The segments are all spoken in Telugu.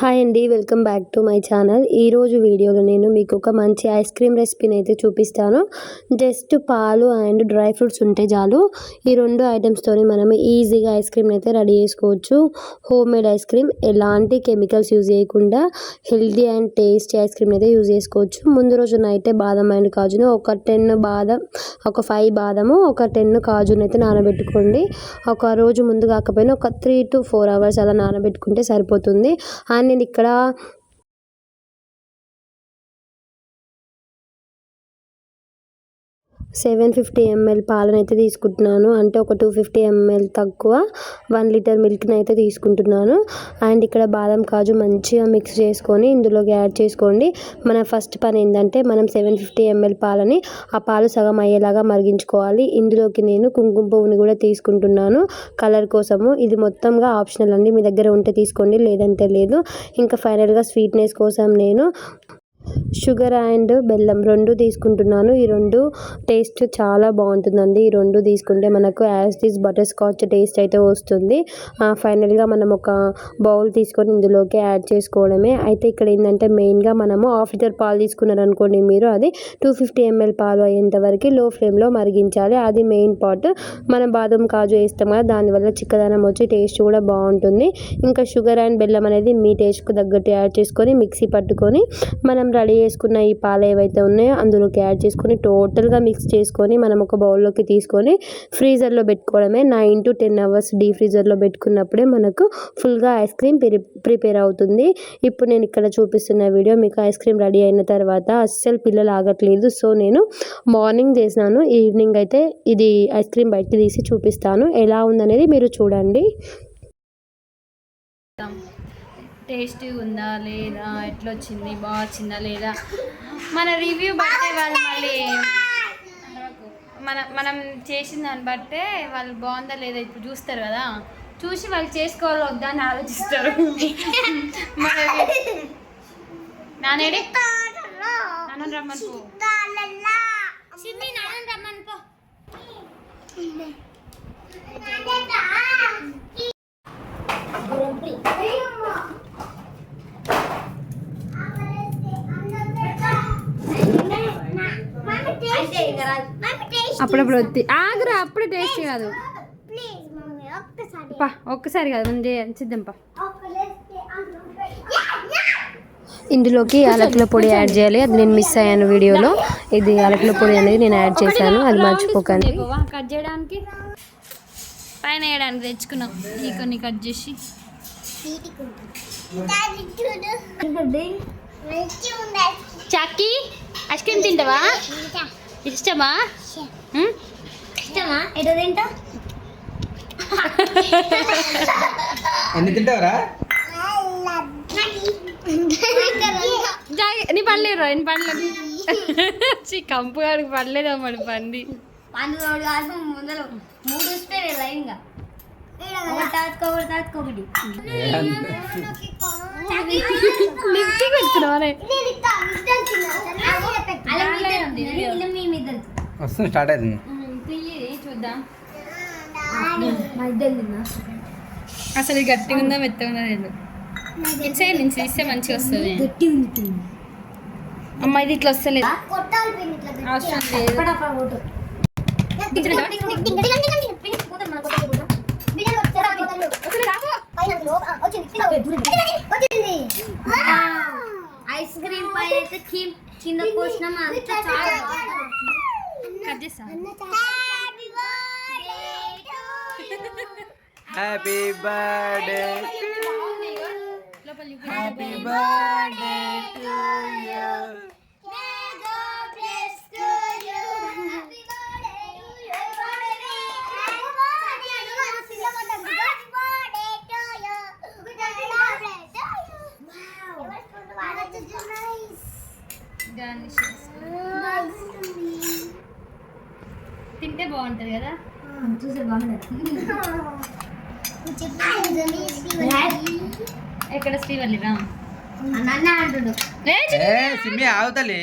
హాయ్ అండి welcome back to my channel. ఈరోజు వీడియోలో నేను మీకు ఒక మంచి ఐస్ క్రీమ్ రెసిపీని అయితే చూపిస్తాను. జస్ట్ పాలు అండ్ డ్రై ఫ్రూట్స్ ఉంటే చాలు. ఈ రెండు ఐటమ్స్తోని మనం ఈజీగా ఐస్ క్రీమ్ని అయితే రెడీ చేసుకోవచ్చు. హోమ్ మేడ్ ఐస్ క్రీమ్ ఎలాంటి కెమికల్స్ యూజ్ చేయకుండా హెల్తీ అండ్ టేస్టీ ఐస్ క్రీమ్ని అయితే యూజ్ చేసుకోవచ్చు. ముందు రోజు నైటే బాదం అండ్ కాజును ఒక టెన్ బాదం ఒక ఫైవ్ బాదము ఒక టెన్ కాజును అయితే నానబెట్టుకోండి. ఒక రోజు ముందు కాకపోయినా ఒక త్రీ టు ఫోర్ అవర్స్ అలా నానబెట్టుకుంటే సరిపోతుంది. అండ్ నేను ఇక్కడ సెవెన్ ఫిఫ్టీ ఎంఎల్ పాలనైతే తీసుకుంటున్నాను. అంటే ఒక టూ ఫిఫ్టీ ఎంఎల్ తక్కువ వన్ లీటర్ మిల్క్ని అయితే తీసుకుంటున్నాను. అండ్ ఇక్కడ బాదం కాజు మంచిగా మిక్స్ చేసుకొని ఇందులోకి యాడ్ చేసుకోండి. మన ఫస్ట్ పని ఏంటంటే మనం సెవెన్ ఫిఫ్టీ ఎంఎల్ పాలని ఆ పాలు సగం అయ్యేలాగా మరిగించుకోవాలి. ఇందులోకి నేను కుంకుమ పువ్వుని కూడా తీసుకుంటున్నాను. కలర్ కోసము ఇది మొత్తంగా ఆప్షనల్ అండి. మీ దగ్గర ఉంటే తీసుకోండి లేదంటే లేదు. ఇంకా ఫైనల్గా స్వీట్నెస్ కోసం నేను షుగర్ అండ్ బెల్లం రెండు తీసుకుంటున్నాను. ఈ రెండు టేస్ట్ చాలా బాగుంటుందండి. ఈ రెండు తీసుకుంటే మనకు as this butter scotch taste అయితే వస్తుంది. ఫైనల్గా మనం ఒక బౌల్ తీసుకొని ఇందులోకి యాడ్ చేసుకోవడమే. అయితే ఇక్కడ ఏంటంటే మెయిన్గా మనము హాఫ్ లీటర్ పాలు తీసుకున్నారనుకోండి మీరు అది టూ ఫిఫ్టీ ఎంఎల్ పాలు అయ్యేంతవరకు లో ఫ్లేమ్లో మరిగించాలి. అది మెయిన్ పార్ట్. మనం బాదం కాజు వేస్తాం కదా దానివల్ల చిక్కదనం వచ్చి టేస్ట్ కూడా బాగుంటుంది. ఇంకా షుగర్ అండ్ బెల్లం అనేది మీ టేస్ట్కు తగ్గట్టు యాడ్ చేసుకొని మిక్సీ పట్టుకొని మనం రెడీ చేసుకున్న ఈ పాలు ఏవైతే ఉన్నాయో అందులోకి యాడ్ చేసుకొని టోటల్గా మిక్స్ చేసుకొని మనం ఒక బౌల్లోకి తీసుకొని ఫ్రీజర్లో పెట్టుకోవడమే. నైన్ టు టెన్ అవర్స్ డీ ఫ్రీజర్లో పెట్టుకున్నప్పుడే మనకు ఫుల్గా ఐస్ క్రీమ్ ప్రిపేర్ అవుతుంది. ఇప్పుడు నేను ఇక్కడ చూపిస్తున్న వీడియో మీకు ఐస్ క్రీమ్ రెడీ అయిన తర్వాత అస్సలు పిల్లలు ఆగట్లేదు. సో నేను మార్నింగ్ చేసినాను. ఈవినింగ్ అయితే ఇది ఐస్ క్రీమ్ బయటకి తీసి చూపిస్తాను. ఎలా ఉందనేది మీరు చూడండి. టేస్టీ ఉందా లేదా? ఎట్లా వచ్చింది బాగా వచ్చిందా లేదా? మన రివ్యూ బట్టే వాళ్ళు మళ్ళీ మన మనం చేసిన దాన్ని బట్టే వాళ్ళు బాగుందా లేదా ఇప్పుడు చూస్తారు కదా? చూసి వాళ్ళు చేసుకోవాలో వద్దా అని ఆలోచిస్తారు. మన నానేడి నాన్న రమ్మని పో. రమ్మని అప్పుడప్పుడు వద్ది. ఆగురా అప్పుడే టేస్ట్ కాదు. పా ఒక్కసారి కాదు మనం చేద్దాం పా. ఇందులోకి యాలకుల పొడి యాడ్ చేయాలి. అది నేను మిస్ అయ్యాను వీడియోలో. ఇది యాలకుల పొడి అనేది నేను యాడ్ చేశాను. అది మర్చిపోకండి. కట్ చేయడానికి. పైన వేయడానికి తెచ్చుకున్నాం. ఈ కొన్ని కట్ చేసి. చాకి ఐస్ క్రీమ్ తింటావా? ఇష్టమా? ఇష్టమా? ఎటు తింటా ఎన్ని తింటావరా? నీ పడలేరు నీ పడలేదు చి కంపు గాడికి పడలేదు అమ్మడి పంది? పండుగ కాదు ముందర మూడు వస్తే లైన్గా లిప్స్టిక్ పెట్టుకున్నావా వస్తుంది స్టార్ట్ అవుతుంది చూద్దాం అసలు గట్టిగా ఉందా మెత్తగా ఉందా లేదు నుంచి ఇస్తే మంచిగా వస్తుంది గట్టి ఉంది అమ్మ ఇది ఇట్లా వస్తలేదు అవసరం లేదు కింద పోసినాం అంతా చాలా కట్ చేస్తా హ్యాపీ బర్త్డే లోపల చూపి. హ్యాపీ బర్త్డే టు యూ తింటే బాగుంటది కదా? చూసే బాగుంది ఎక్కడ శ్రీవల్లి రా? నన్ను అంటుడు. లే, చి- ఏ Simmi ఆగుతలే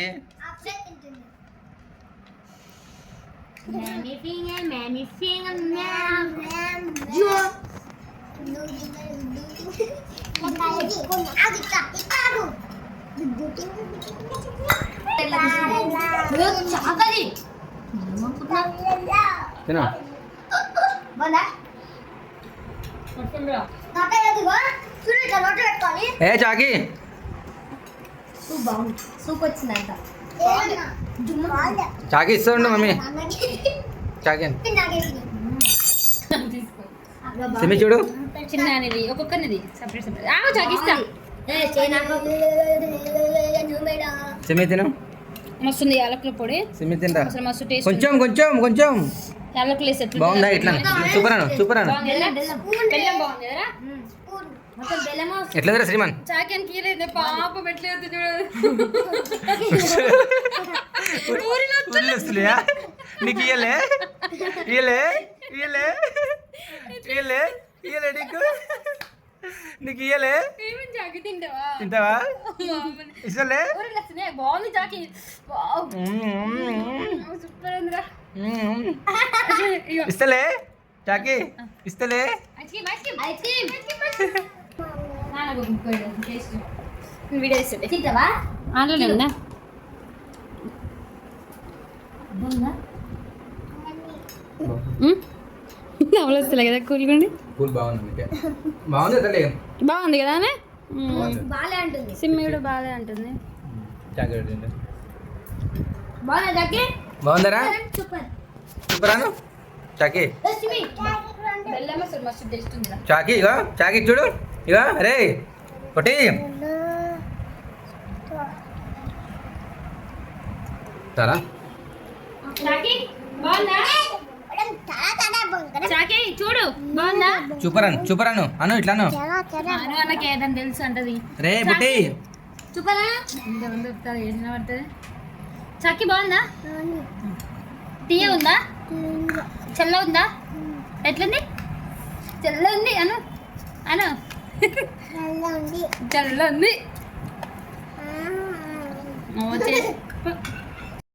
Many finger, many finger, చాకలి తిను? ఏ చాకి? సూప్ వచ్చిందంట చాకి ఇస్తూ ఉండు మమ్మీ చాకి. సిమి చూడు. చిన్న అనేది ఒక్కొక్కరిది సపరేట్ సపరేట్ ఆ చాకిస్తా సిమి తిను. మస్తుంది యాలకుల పొడి. సిమి తింటా. అసలు మస్తు టేస్ట్ కొంచెం కొంచెం కొంచెం. యాలకులు వేసి ఎట్లా బాగుందా ఇట్లా? సూపర్ అను సూపర్ అను? బెల్లం బాగుంది కదా ఎట్లా శ్రీమాన్? పాప పెట్టలేదు చూడు. నీకు ఇయ్యలే? ఇయ్యలే? ఇయ్యలే? ఇయ్యలే? ఇయ్యలే నీకు? నీకు ఇయ్యలే? తింటావా. ఇస్తలే. బాగుంది ఇగో. ఇస్తలే? చాకి ఇస్తలే? ఆన్లైన్ ఉందా? బాగుందా నవ్వులు వస్తలే కదా కూల్గుండి పూల్ బాగుంది బాగుంది బాగుంది కదా సిమ్మి కూడా బాగా అంటుంది. బాగుందరా? సూపర్. సూపర్. అను చాకి చాకి ఇగో చాకి చూడు. ఇగో రే ఒకటి చాకి బాగుందా? చూడు బాగుందా సూపర్ అను సూపర్ అను అను ఇట్లా అను. అను అన్నకి ఏదని తెలుసు అంటది. రే బుట్టి. సూపరా ఇంతమంది చెప్తారు ఏడిన పడుతుంది చాకి బాగుందా? తీయ ఉందా? చల్ల ఉందా? ఎట్లుంది? చల్ల ఉంది అను. అను. చల్ల ఉంది. ఓ, చేసి-